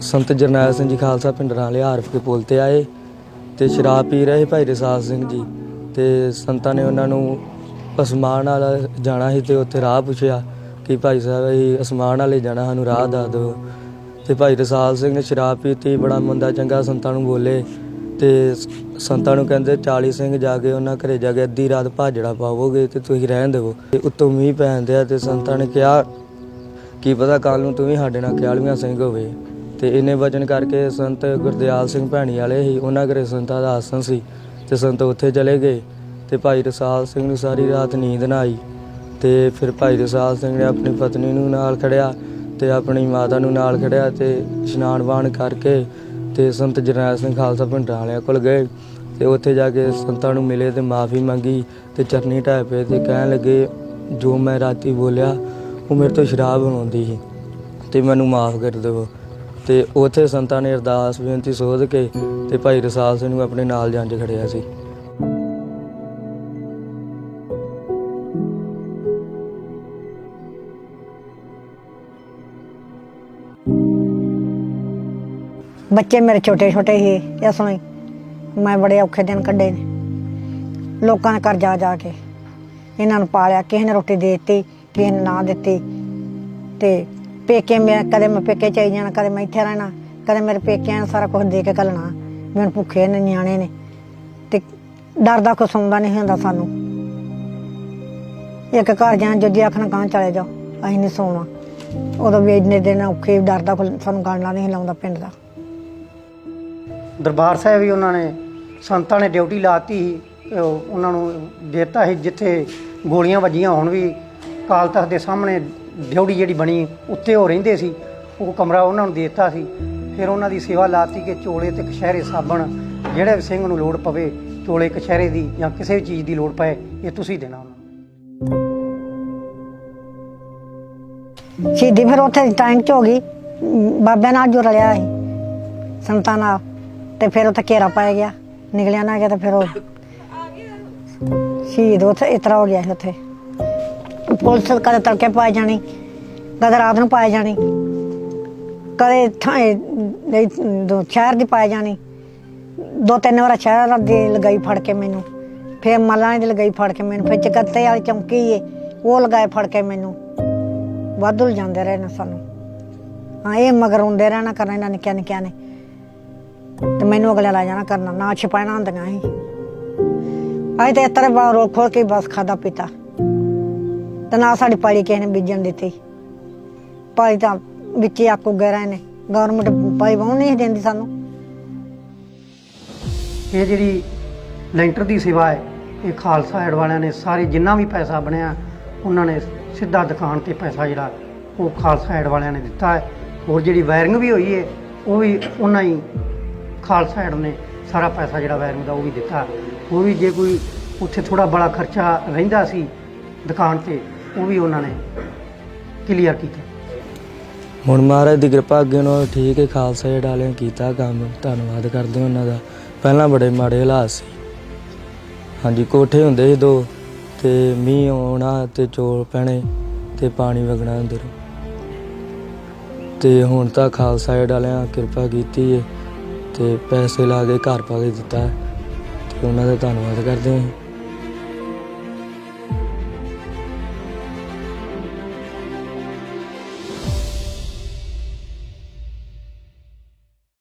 ਸੰਤ ਜਰਨੈਲ ਸਿੰਘ ਜੀ ਖਾਲਸਾ ਪਿੰਡਰਾਂ ਵਾਲੇ ਹਾਰਫ ਕੇ ਪੁਲ ਤੇ ਆਏ ਤੇ ਸ਼ਰਾਬ ਪੀ ਰਹੇ ਭਾਈ ਰਸਾਲ ਸਿੰਘ ਜੀ ਤੇ ਸੰਤਾਂ ਨੇ ਉਹਨਾਂ ਨੂੰ ਅਸਮਾਨ ਵਾਲਾ ਜਾਣਾ ਸੀ ਤੇ ਉੱਥੇ ਰਾਹ ਪੁੱਛਿਆ ਕਿ ਭਾਈ ਸਾਹਿਬ ਅਸੀਂ ਅਸਮਾਨ ਵਾਲੇ ਜਾਣਾ, ਸਾਨੂੰ ਰਾਹ ਦੱਸ ਦਿਓ। ਤੇ ਭਾਈ ਰਸਾਲ ਸਿੰਘ ਨੇ ਸ਼ਰਾਬ ਪੀਤੀ, ਬੜਾ ਮੰਦਾ ਚੰਗਾ ਸੰਤਾਂ ਨੂੰ ਬੋਲੇ ਤੇ ਸੰਤਾਂ ਨੂੰ ਕਹਿੰਦੇ 40 ਸਿੰਘ ਜਾ ਕੇ ਉਹਨਾਂ ਘਰੇ ਜਾ ਕੇ ਅੱਧੀ ਰਾਤ ਭਾਜੜਾ ਪਾਵੋਗੇ ਤੇ ਤੁਸੀਂ ਰਹਿਣ ਦੇਵੋ। ਤੇ ਉੱਤੋਂ ਮੀਂਹ ਪੈਣ ਦਿਆ ਤੇ ਸੰਤਾਂ ਨੇ ਕਿਹਾ, ਕੀ ਪਤਾ ਕੱਲ ਨੂੰ ਤੂੰ ਵੀ ਸਾਡੇ ਨਾਲ 41 ਸਿੰਘ ਹੋਵੇ। ਤੇ ਇਹਨੇ ਵਜ਼ਨ ਕਰਕੇ ਸੰਤ ਗੁਰਦਿਆਲ ਸਿੰਘ ਭੈਣੀ ਵਾਲੇ ਸੀ ਉਹਨਾਂ ਘਰੇ ਸੰਤਾਂ ਦਾ ਆਸਣ ਸੀ ਤੇ ਸੰਤ ਉੱਥੇ ਚਲੇ ਗਏ ਤੇ ਭਾਈ ਰਸਾਲ ਸਿੰਘ ਨੂੰ ਸਾਰੀ ਰਾਤ ਨੀਂਦ ਨਾ ਆਈ ਤੇ ਫਿਰ ਭਾਈ ਰਸਾਲ ਸਿੰਘ ਨੇ ਆਪਣੀ ਪਤਨੀ ਨੂੰ ਨਾਲ ਖੜਿਆ ਤੇ ਆਪਣੀ ਮਾਤਾ ਨੂੰ ਨਾਲ ਖੜਿਆ ਤੇ ਇਸ਼ਨਾਨ ਬਾਣ ਕਰਕੇ ਤੇ ਸੰਤ ਜਰਨੈਲ ਸਿੰਘ ਖਾਲਸਾ ਪਿੰਡਾਂ ਵਾਲਿਆਂ ਕੋਲ ਗਏ ਤੇ ਉੱਥੇ ਜਾ ਕੇ ਸੰਤਾਂ ਨੂੰ ਮਿਲੇ ਤੇ ਮਾਫੀ ਮੰਗੀ ਤੇ ਚਰਨੀ ਢਾਹ ਪਏ ਤੇ ਕਹਿਣ ਲੱਗੇ, ਜੋ ਮੈਂ ਰਾਤੀ ਬੋਲਿਆ, ਉਹ ਮੇਰੇ ਤੋਂ ਸ਼ਰਾਬ ਬਣਾਉਂਦੀ ਸੀ ਤੇ ਮੈਨੂੰ ਮਾਫ ਕਰ ਦਿਓ ਤੇ ਉੱਥੇ ਸੰਤਾਂ ਨੇ ਅਰਦਾਸ ਬੇਨਤੀ ਸੋਧ ਕੇ ਤੇ ਭਾਈ ਰਸਾਲ ਸਿੰਘ ਨੂੰ ਆਪਣੇ ਨਾਲ ਜੰਜ ਖੜਿਆ ਸੀ। ਬੱਚੇ ਮੇਰੇ ਛੋਟੇ ਛੋਟੇ ਸੀ, ਇਸ ਲਈ ਮੈਂ ਬੜੇ ਔਖੇ ਦਿਨ ਕੱਢੇ ਨੇ। ਲੋਕਾਂ ਦੇ ਘਰ ਜਾ ਜਾ ਕੇ। ਇਹਨਾਂ ਨੂੰ ਪਾਲਿਆ, ਕਿਸੇ ਨੇ ਰੋਟੀ ਦੇ ਦਿੱਤੀ, ਕਿਸੇ ਨੇ ਨਾ ਦਿੱਤੀ। ਤੇ ਪੇਕੇ ਮੈਂ ਕਦੇ ਮੈਂ ਪੇਕੇ ਚਾਈ ਜਾਣਾ, ਕਦੇ ਮੈਂ ਇੱਥੇ ਰਹਿਣਾ, ਕਦੇ ਮੇਰੇ ਪੇਕਿਆਂ ਨੇ ਸਾਰਾ ਕੁਝ ਦੇ ਕੇ ਘੱਲਣਾ। ਮੈਨੂੰ ਭੁੱਖੇ ਨੇ ਨਿਆਣੇ ਨੇ ਤੇ ਡਰ ਕੁਛ ਆਉਂਦਾ ਨਹੀਂ ਹੁੰਦਾ ਸਾਨੂੰ। ਇੱਕ ਘਰ ਜਾਣ ਜੋ ਜੀ ਕਾਂ ਚਲੇ ਜਾਓ, ਅਸੀਂ ਨਹੀਂ ਸੌਣਾ। ਉਦੋਂ ਵੀ ਇੰਨੇ ਦਿਨ ਔਖੇ ਡਰਦਾ ਸਾਨੂੰ ਗਾਣਾ ਨਹੀਂ ਲਾਉਂਦਾ ਪਿੰਡ ਦਾ। ਦਰਬਾਰ ਸਾਹਿਬ ਵੀ ਉਹਨਾਂ ਨੇ ਸੰਤਾਂ ਨੇ ਡਿਊਟੀ ਲਾਤੀ ਸੀ ਉਹ ਉਹਨਾਂ ਨੂੰ ਦੇਤਾ ਸੀ, ਜਿੱਥੇ ਗੋਲੀਆਂ ਵੱਜੀਆਂ, ਹੁਣ ਵੀ ਕਾਲ ਤਖਤ ਦੇ ਸਾਹਮਣੇ ਡਿਊਟੀ ਜਿਹੜੀ ਬਣੀ, ਉੱਤੇ ਉਹ ਰਹਿੰਦੇ ਸੀ। ਉਹ ਕਮਰਾ ਉਹਨਾਂ ਨੂੰ ਦੇ ਦਿੱਤਾ ਸੀ। ਫਿਰ ਉਹਨਾਂ ਦੀ ਸੇਵਾ ਲਾਤੀ ਕਿ ਚੋਲੇ ਤੇ ਕਸ਼ਹਿਰੇ ਸਾਬਣ, ਜਿਹੜੇ ਵੀ ਸਿੰਘ ਨੂੰ ਲੋੜ ਪਵੇ, ਚੋਲੇ ਕਸ਼ਹਿਰੇ ਦੀ ਜਾਂ ਕਿਸੇ ਵੀ ਚੀਜ਼ ਦੀ ਲੋੜ ਪਏ, ਇਹ ਤੁਸੀਂ ਦੇਣਾ ਉਹਨਾਂ ਨੂੰ। ਸ਼ਹੀਦੀ ਫਿਰ ਉੱਥੇ ਟਾਈਮ ਚ ਹੋ ਗਈ। ਅਮ ਬਾਬਿਆਂ ਨਾਲ ਜੋ ਰਲਿਆ ਸੀ, ਸੰਤਾਂ ਨਾਲ, ਤੇ ਫਿਰ ਉੱਥੇ ਘੇਰਾ ਪਾਇਆ ਗਿਆ। ਨਿਕਲਿਆ ਨਾ ਗਿਆ ਤੇ ਫਿਰ ਉਹ ਸ਼ਹੀਦ ਉੱਥੇ ਇਤਰਾ ਹੋ ਗਿਆ ਸੀ ਉੱਥੇ। ਪੁਲਿਸ ਕਦੇ ਤੜਕੇ ਪਾਈ ਜਾਣੀ, ਕਦੇ ਰਾਤ ਨੂੰ ਪਾਈ ਜਾਣੀ, ਕਦੇ ਥਾਂ ਸ਼ਹਿਰ ਦੀ ਪਾਈ ਜਾਣੀ। ਦੋ ਤਿੰਨ ਵਾਰ ਸ਼ਹਿਰ ਦੀ ਲਗਾਈ ਫੜ ਕੇ ਮੈਨੂੰ, ਫਿਰ ਮਲਾਂ ਦੀ ਲਗਾਈ ਫੜ ਕੇ ਮੈਨੂੰ, ਫਿਰ ਚਕੱਤੇ ਵਾਲੀ ਚੌਂਕੀ ਏ, ਉਹ ਲਗਾਏ ਫੜ ਕੇ ਮੈਨੂੰ। ਵਾਧੂ ਜਾਂਦੇ ਰਹੇ ਨੇ ਸਾਨੂੰ। ਹਾਂ, ਇਹ ਮਗਰ ਹੁੰਦੇ ਰਹਿਣਾ ਕਰਨਾ ਇਹਨਾਂ ਨਿੱਕਿਆਂ ਨਿੱਕਿਆਂ ਨੇ। ਤੇ ਮੈਨੂੰ ਅਗਲੇ ਲਾ ਜਾਣਾ ਕਰਨਾ, ਨਾ ਛਪਾਣਾ ਹੁੰਦੀਆਂ ਸੀ। ਅਸੀਂ ਤੇ ਇਸ ਤਰ੍ਹਾਂ ਬਾ ਖੋਲ ਕੇ ਬਸ ਖਾਦਾ ਪੀਤਾ। ਤੇ ਨਾ ਸਾਡੀ ਪਾਲੀ ਕਿਸੇ ਨੇ ਬੀਜਣ ਦਿੱਤੀ। ਪਾਲੀ ਤਾਂ ਵਿੱਚ ਹੀ ਆਕੂ ਨੇ ਗਵਰਨਮੈਂਟ ਪਾਲੀ ਵਾਉਣ ਨਹੀਂ ਦਿੰਦੀ ਸਾਨੂੰ। ਇਹ ਜਿਹੜੀ ਲੈਂਟਰ ਦੀ ਸੇਵਾ ਹੈ, ਇਹ ਖਾਲਸਾ ਐਡ ਵਾਲਿਆਂ ਨੇ ਸਾਰੇ ਜਿੰਨਾ ਵੀ ਪੈਸਾ ਬਣਿਆ, ਉਹਨਾਂ ਨੇ ਸਿੱਧਾ ਦੁਕਾਨ ਤੇ ਪੈਸਾ ਜਿਹੜਾ ਉਹ ਖਾਲਸਾ ਐਡ ਵਾਲਿਆਂ ਨੇ ਦਿੱਤਾ ਹੈ। ਹੋਰ ਜਿਹੜੀ ਵਾਇਰਿੰਗ ਵੀ ਹੋਈ ਹੈ, ਉਹ ਵੀ ਉਹਨਾਂ ਹੀ ਖਾਲਸਾ ਐਡ ਨੇ ਸਾਰਾ ਪੈਸਾ ਜਿਹੜਾ ਵਾਇਰਿੰਗ ਦਾ ਉਹ ਵੀ ਦਿੱਤਾ। ਉਹ ਵੀ ਜੇ ਕੋਈ ਉੱਥੇ ਥੋੜਾ ਬੜਾ ਖਰਚਾ ਰਹਿੰਦਾ ਸੀ ਦੁਕਾਨ ਤੇ ਉਹ ਵੀ ਉਹਨਾਂ ਨੇ ਕਲੀਅਰ ਕੀਤਾ। ਹੁਣ ਮਹਾਰਾਜ ਦੀ ਕਿਰਪਾ ਅੱਗੇ ਨੂੰ ਠੀਕ ਹੈ, ਖਾਲਸਾ ਏਡ ਵਾਲਿਆਂ ਕੀਤਾ ਕੰਮ। ਧੰਨਵਾਦ ਕਰਦੇ ਹਾਂ ਉਹਨਾਂ ਦਾ। ਪਹਿਲਾਂ ਬੜੇ ਮਾੜੇ ਹਾਲਾਤ ਸੀ। ਹਾਂਜੀ, ਕੋਠੇ ਹੁੰਦੇ ਸੀ ਦੋ ਤੇ ਮੀਂਹ ਆਉਣਾ ਤੇ ਚੋਲ ਪੈਣੇ ਤੇ ਪਾਣੀ ਵਗਣਾ ਅੰਦਰ। ਤੇ ਹੁਣ ਤਾਂ ਖਾਲਸਾ ਏਡ ਵਾਲਿਆਂ ਕਿਰਪਾ ਕੀਤੀ ਹੈ ਤੇ ਪੈਸੇ ਲਾ ਕੇ ਘਰ ਪਾ ਕੇ ਦਿੱਤਾ ਤੇ ਉਹਨਾਂ ਦਾ ਧੰਨਵਾਦ ਕਰਦੇ ਹਾਂ।